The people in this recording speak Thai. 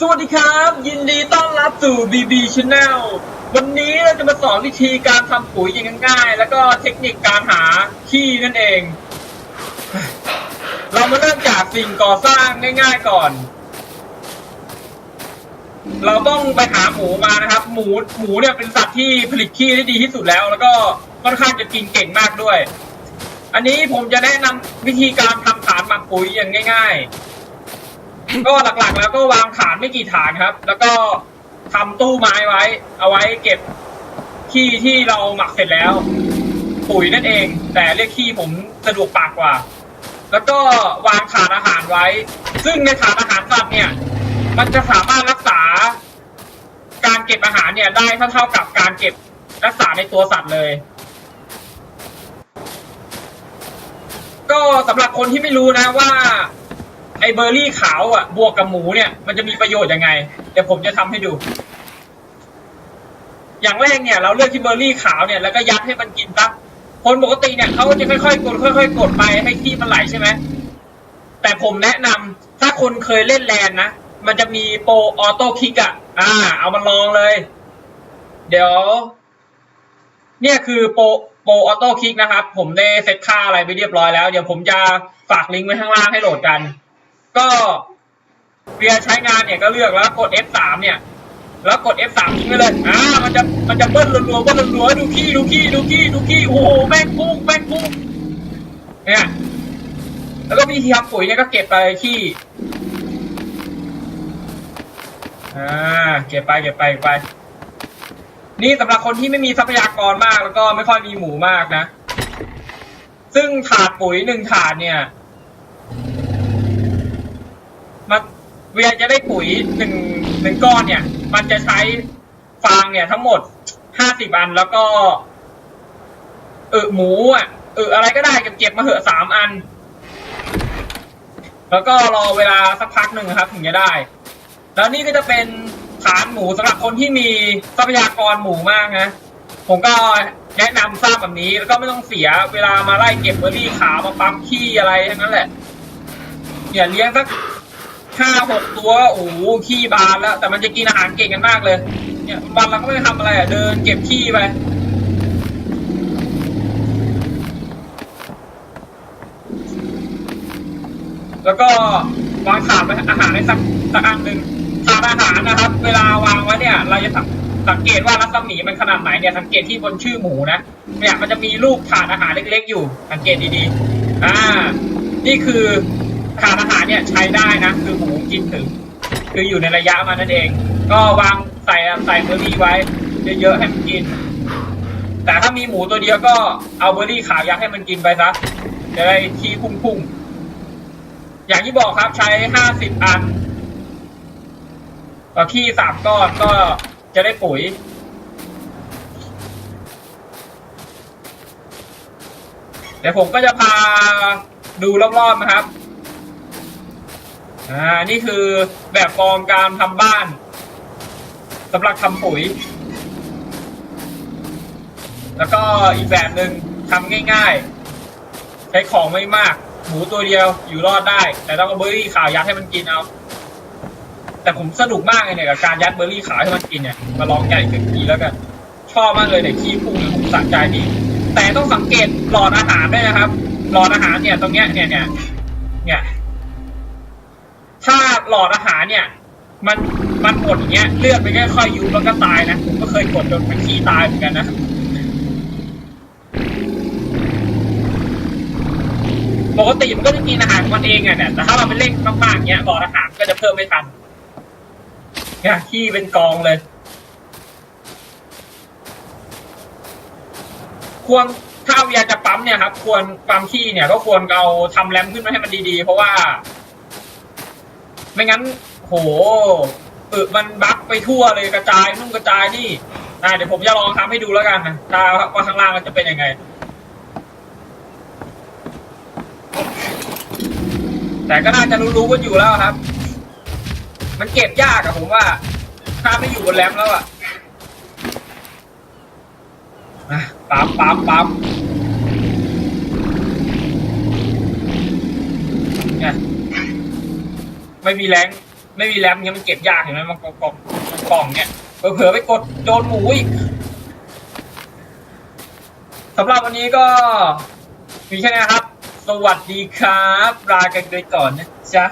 สวัสดีครับ ยินดีต้อนรับสู่ BB Channel วันนี้เราจะมาสอนวิธีการทำปุ๋ยอย่างง่ายๆ แล้วก็เทคนิคการหาขี้นั่นเอง เรามาเริ่มจากสิ่งก่อสร้างง่ายๆก่อน เราต้องไปหาหมูมานะครับ หมูหมูเนี่ยเป็นสัตว์ที่ผลิตขี้ได้ดีที่สุดแล้ว แล้วก็ค่อนข้างจะกินเก่งมากด้วย อันนี้ผมจะแนะนำวิธีการทำฐานหมักปุ๋ยอย่างง่าย ๆ ก็หลักๆ แล้วก็วางฐานไม่กี่ฐานครับ แล้วก็ทำตู้ไม้ไว้ เอาไว้เก็บขี้ที่เราหมักเสร็จแล้ว ปุ๋ยนั่นเอง แต่เรียกขี้ผมสะดวกปากกว่า แล้วก็วางถาดอาหารไว้ ซึ่งในถาดอาหารสัตว์เนี่ย มันจะสามารถรักษา การเก็บอาหารเนี่ยได้เท่าๆกับการเก็บรักษาในตัวสัตว์เลย ก็สำหรับคนที่ไม่รู้นะว่า ไอเบอร์รี่ขาวอะ บวกกับหมูเนี่ยมันจะมีประโยชน์ยังไง เดี๋ยวผมจะทำให้ดู อย่างแรกเนี่ย เราเลือกที่เบอร์รี่ขาวเนี่ยแล้วก็ยัดให้มันกินซะคนปกติเนี่ยเขาก็จะค่อยๆกดค่อยๆกดไปให้ขี้มันไหลใช่ไหมแต่ผมแนะนำถ้าคนเคยเล่นแลนนะมันจะมีโปรออโต้คิกอะ อ่า เอามาลองเลย เดี๋ยว เนี่ยคือโปรโปรออโต้คิกนะครับ ผมได้เซตค่าอะไรไปเรียบร้อยแล้ว เดี๋ยวผมจะฝากลิงก์ไว้ข้างล่างให้โหลดกัน ก็เวียใช้งานเนี่ยก็เลือกแล้วกด F3 เนี่ย แล้วกด F3 ทิ้งไปเลยอ่ามันจะมันจะเบิ้ลรัวๆเบิ้ลรัวๆดูขี้ดูขี้ดูขี้ดูขี้โอ้โหแม่งพุ่งแม่งพุ่งเนี่ยแล้วก็วิธีทำปุ๋ยเนี่ยก็เก็บไปขี้อ่าเก็บไปเก็บไปเก็บไป นี่สำหรับคนที่ไม่มีทรัพยากรมากแล้วก็ไม่ค่อยมีหมูมากนะ ซึ่งถาดปุ๋ยหนึ่งถาดเนี่ย มันเวียจะได้ปุ๋ยหนึ่งหนึ่งก้อนเนี่ย มันจะใช้ฟางเนี่ย ทั้งหมดห้าสิบอันแล้วก็ เออหมูอะเอออะไรก็ได้เก็บเก็บมาเหอะสามอัน แล้วก็รอเวลาสักพักหนึ่งครับ ถึงจะได้ แล้วนี่ก็จะเป็นฐานหมูสำหรับคนที่มีทรัพยากรหมูมากนะผมก็แนะนำสร้างแบบนี้ แล้วก็ไม่ต้องเสียเวลามาไล่เก็บเบอร์รี่ขาวมาปั๊มขี้อะไรทั้งนั้นแหละเนี่ยเลี้ยงสัก ห้าหกตัวโอ้โหขี้บานแล้ว แต่มันจะกินอาหารเก่งกันมากเลย เนี่ยวันเราก็ไม่ทำอะไรอะเดินเก็บขี้ไปแล้วก็วางถาดไว้อาหารในสักสักอันหนึ่งถาดอาหารนะครับ เวลาวางไว้เนี่ย เราจะสังสังเกตว่ารัศมีมันขนาดไหนเนี่ยสังเกตที่บนชื่อหมูนะเนี่ยมันจะมีรูปถาดอาหารเล็กๆอยู่ สังเกตดีๆ อ่า นี่คือ ถาดอาหารเนี่ยใช้ได้นะ คือหมูกินถึง คืออยู่ในระยะมันนั่นเอง ก็วางใส่ใส่เบอร์รี่ไว้เยอะๆให้มันกิน แต่ถ้ามีหมูตัวเดียวก็เอาเบอร์รี่ขาวยัดให้มันกินไปซะจะได้ขี้พุ่งๆ อย่างที่บอกครับใช้ห้าสิบอันต่อขี้สามก้อนก็จะได้ปุ๋ยเดี๋ยวผมก็จะพาดูรอบๆนะครับ อ่า นี่คือแบบฟอร์มการทำบ้านสำหรับทำปุ๋ย แล้วก็อีกแบบหนึ่งทำง่ายๆ ใช้ของไม่มาก หมูตัวเดียวอยู่รอดได้ แต่ต้องเอาเบอร์รี่ขาวยัดให้มันกินเอา แต่ผมสนุกมากเลยเนี่ยกับการยัดเบอร์รี่ขาวให้มันกินเนี่ย มาลองใหญ่ขึ้นทีแล้วกัน ชอบมากเลยเนี่ยขี้พุ่งเนี่ยผมสะใจดี แต่ต้องสังเกตหลอดอาหารด้วยนะครับ หลอดอาหารเนี่ยตรงเนี้ยเนี่ยเนี่ยเนี่ย ถ้าหลอดอาหารเนี่ย มันมันหมดอย่างเงี้ยเลือดไปค่อยยุบแล้วก็ตายนะผมก็เคยกดจนมันขี้ตายเหมือนกันนะปกติมันก็จะกินอาหารของมันเองอะเนี่ยแต่ถ้าเราไปเร่งมากๆเงี้ยหลอดอาหารก็จะเพิ่มไม่ทันเนี่ยขี้เป็นกองเลย ควรถ้าอยากจะปั๊มเนี่ยครับ ควรปั๊มขี้เนี่ย ก็ควรเอาทำแรมขึ้นมาให้มันดีๆ เพราะว่า ไม่งั้น โหเออมันบั๊กไปทั่วเลยกระจายนุ่งกระจายนี่อ่าเดี๋ยวผมจะลองทำให้ดูแล้วกันนะถ้าว่าข้างล่างมันจะเป็นยังไงแต่ก็น่าจะรู้ๆกันอยู่แล้วครับ มันเก็บยากอะผมว่า ถ้าไม่อยู่บนแรมแล้วอะอะปั๊มปั๊มปั๊มเนี่ย ไม่มีแรงไม่มีแรมเนี่ยมันเก็บยากเห็นไหมมันกล่องกล่องกล่องเนี่ยเผลอๆไปกดโดนหมูอีกสำหรับวันนี้ก็มีแค่นี้ครับ สวัสดีครับลากันไปก่อนนะจ๊ะ